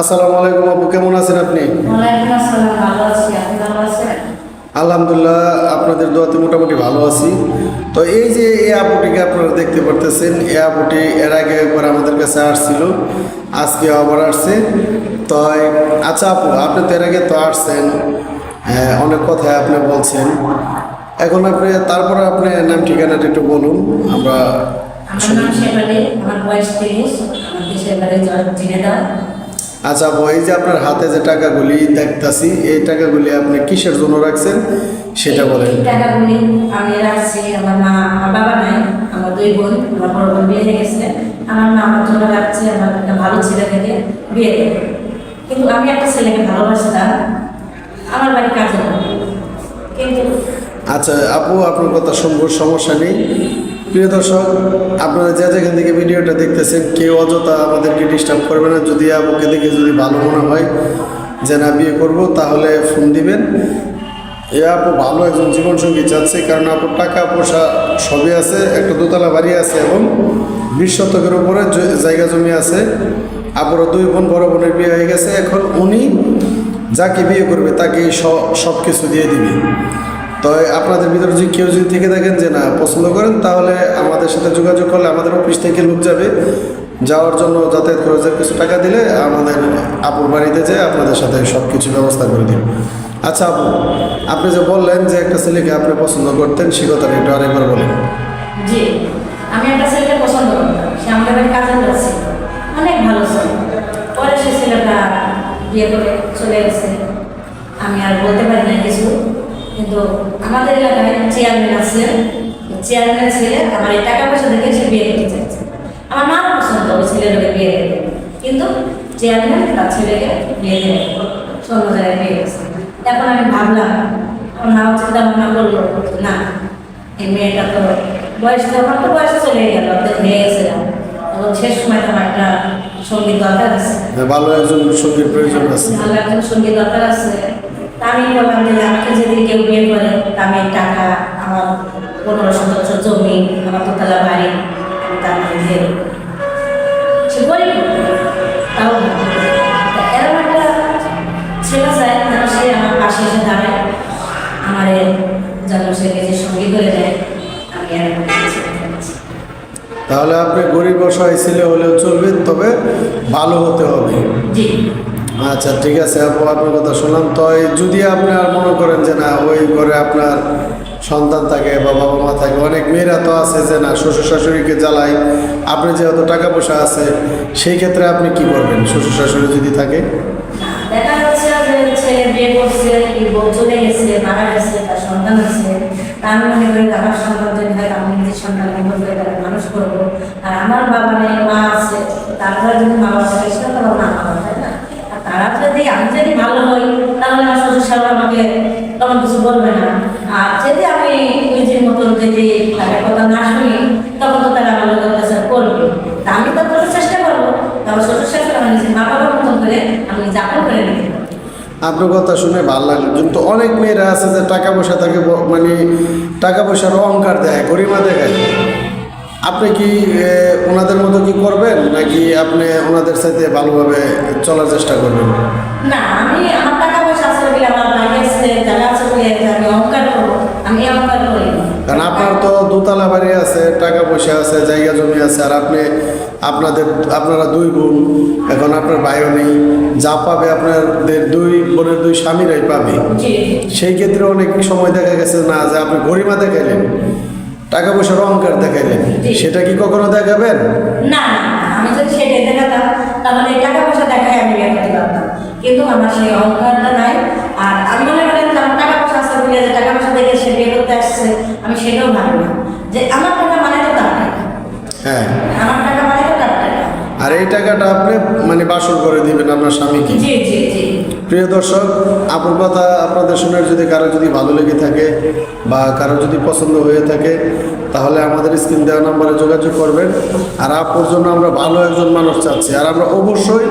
আসসালামু আলাইকুম আপু কেমন আছেন আপনি? আলহামদুলিল্লাহ আপনাদের দোয়াতে মোটামুটি ভালো আছি। তো এই যে এই আপুটিকে আপনারা দেখতে পারতেছেন এই আপুটি এর আগে একবার আমাদের কাছে আসছিল আজকে আবার আসছে। তো আচ্ছা আপু আপনি তো এর আগে তো আসছেন হ্যাঁ, অনেক কথাই আপনি বলছেন। এখন আপনি তারপরে আপনি নাম ঠিকানাটা একটু বলুন আমরা আমার নাম শেফালি আমার বয়স তিরিশ আমার দেশের বাড়ি আচ্ছা আপু এই যে আপনার হাতে যে টাকাগুলি দেখতাছি এই টাকাগুলি আপনি কিসের জন্য রাখছেন? সেটা বলেন। এই টাকাগুলি আমি রাখছি আমার মা আমার বাবা নাই আমার দুই বোন আমার বড় বোন বিয়ে হয়ে গেছে। আমার মা আমার জন্য রাখছে আমার একটা ভালো ছেলে থেকে বিয়ে দেবে কিন্তু আমি একটা ছেলেকে ভালোবাসতাম আমার বাড়ি কাজে। কিন্তু আচ্ছা আপু আপনার কথা শুনব সমস্যা নেই। প্রিয় দর্শক, আপনারা যে যেখান থেকে ভিডিওটা দেখতেছেন, কেউ অযথা আমাদেরকে ডিস্টার্ব করবে না। যদি আপুকে দেখে যদি ভালো মনে হয় যে না, বিয়ে করব, তাহলে ফোন দিবেন। এ আপু ভালো একজন জীবনসঙ্গী চাচ্ছে, কারণ আপুর টাকা পয়সা সবই আছে, একটা দোতলা বাড়ি আছে এবং বিশ শতকের উপরে জায়গা জমি আছে, আপুরও দুই বোন, বড় বোনের বিয়ে হয়ে গেছে। এখন উনি যাকে বিয়ে করবে তাকে সব কিছু দিয়ে দিবে। তো আপনাদের ভিতরে যদি কেউ যদি থেকে থাকেন যে না, পছন্দ করেন, তাহলে আমাদের সাথে যোগাযোগ করলে আমাদের অফিস থেকে লোক যাবে। যাওয়ার জন্য যাতায়াত খরচের কিছু টাকা দিলে আমাদের আপুর বাড়িতে যেয়ে আপনাদের সাথে সব কিছু ব্যবস্থা করে দিন আচ্ছা আপু, আপনি যে বললেন যে একটা ছেলেকে আপনি পছন্দ করতেন, সে কথাটা একটু আরেকবার বলেন। আমি একটা ছেলেকে পছন্দ সে আমাদের বাড়ি কাজে যাচ্ছে অনেক ভালো ছিল। পরে সে ছেলেটা বিয়ে করে চলে গেছে। আমি আর বলতে পারি না কিছু কিন্তু আমাদের এলাকায় চেয়ারম্যান আছে। চেয়ারম্যান ছেলে আমার এই টাকা পয়সা দেখে সে বিয়ে করতে চাইছে। আমার মা পছন্দ ওই ছেলেটাকে বিয়ে দেবে। কিন্তু চেয়ারম্যান তার ছেলেকে বিয়ে দেবে। অন্য জায়গায় বিয়ে গেছে এখন আমি ভাবলাম আমার মা চিন্তা ভাবনা করল না এই মেয়েটা তো বয়স আমার তো বয়স চলে গেল হয়ে গেছে এবং শেষ সময় আমার একটা সংগীত দরকার আছে। ভালো একজন সঙ্গীর প্রয়োজন আছে। ভালো একজন সংগীত দরকার আছে। আমি বললাম যে আমাকে যদি কেউ বিয়ে করে আমি টাকা আমার পনেরো শতাংশ জমি আমার দোতলা বাড়ি আমি তার মধ্যে দিয়ে দেবো। সে গরিব তাও এরকম একটা ছেলে চায় যেন সে আমার পাশে এসে দাঁড়ায় আমার যেন সে নিজের সঙ্গী করে দেয় আমি এরকম। তাহলে আপনি গরিব অসহায় ছেলে হলেও চলবে তবে ভালো হতে হবে। জি। আচ্ছা ঠিক আছে আপু, আপনার কথা শুনলাম। তো যদি আপনি আর মনে করেন যে না, ওই ঘরে আপনার সন্তান থাকে বা বাবা মা থাকে, অনেক মেয়েরা তো আছে যে না, শ্বশুর শাশুড়িকে জ্বালায় আপনি যেহেতু টাকা পয়সা আছে, সেই ক্ষেত্রে আপনি কি করবেন? শ্বশুর শাশুড়ি যদি থাকে? মনে আমার বাবা নেই, মা আছে তারপরে যদি মা বাবা যদি আমি যদি ভালো হই তাহলে আমার শ্বশুর শাশুড়ি আমাকে তখন কিছু বলবে না। আর যদি আমি নিজের মতো যদি তাদের কথা না শুনি, তখন তো তারা আমার কাছে করবে তা আমি তো করার চেষ্টা করব। তারপর শ্বশুর শাশুড়ি আমার নিজের মা বাবার মতন করে আমি যাপন করে নিতে। আপনার কথা শুনে ভালো লাগল। কিন্তু অনেক মেয়েরা আছে যে টাকা পয়সা ব- মানে টাকা পয়সার অহংকার দেয় গরিমা দেখায়। আপনি কি ওনাদের মতো কি করবেন নাকি আপনি ওনাদের সাথে ভালোভাবে চলার চেষ্টা করবেন? না আমি আমার টাকা পয়সা আছে বলে আমার বাড়ি আছে জায়গা আছে বলে আমি অহংকার করব আমি অহংকার করি কারণ আপনার তো দোতলা বাড়ি আছে টাকা পয়সা আছে জায়গা জমি আছে আর আপনি আপনাদের আপনারা দুই বোন এখন আপনার ভাইও নেই যা পাবে আপনাদের দুই বোনের দুই স্বামীরাই পাবে। সেই ক্ষেত্রে অনেক সময় দেখা গেছে না যে আপনি গরিমা দেখাইলেন। টাকা পয়সার অহংকার দেখাইলেন সেটা কি কখনো দেখাবেন? না আমি যদি সেটাই দেখাতাম তাহলে টাকা পয়সা দেখাই আমি বিয়ে করতে পারতাম। কিন্তু আমার সেই অহংকারটা নাই। আর আমি মনে করেন যে আমার টাকা পয়সা আছে বলে যে টাকা পয়সা দেখে সে বিয়ে করতে আসছে আমি সেটাও ভাবি না। যে আমার টাকা মানে তো তার টাকা। হ্যাঁ। আমার টাকা মানে তো তার টাকা। আর এই টাকাটা আপনি মানে বাসর করে দিবেন আপনার স্বামীকে? জি জি জি। প্রিয় দর্শক আপুর কথা আপনাদের শুনে যদি কারও যদি ভালো লেগে থাকে বা কারও যদি পছন্দ হয়ে থাকে, তাহলে আমাদের স্ক্রিন দেওয়া নাম্বারে যোগাযোগ করবেন। আর আপুর জন্য আমরা ভালো একজন মানুষ চাচ্ছি। আর আমরা অবশ্যই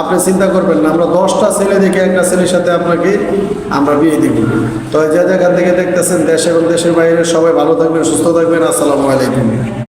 আপনি চিন্তা করবেন না, আমরা দশটা ছেলে দেখে একটা ছেলের সাথে আপনাকে আমরা বিয়ে দিব। তো যে যেখান থেকে দেখতেছেন, দেশ এবং দেশের বাইরে সবাই ভালো থাকবেন, সুস্থ থাকবেন। আসসালামু আলাইকুম।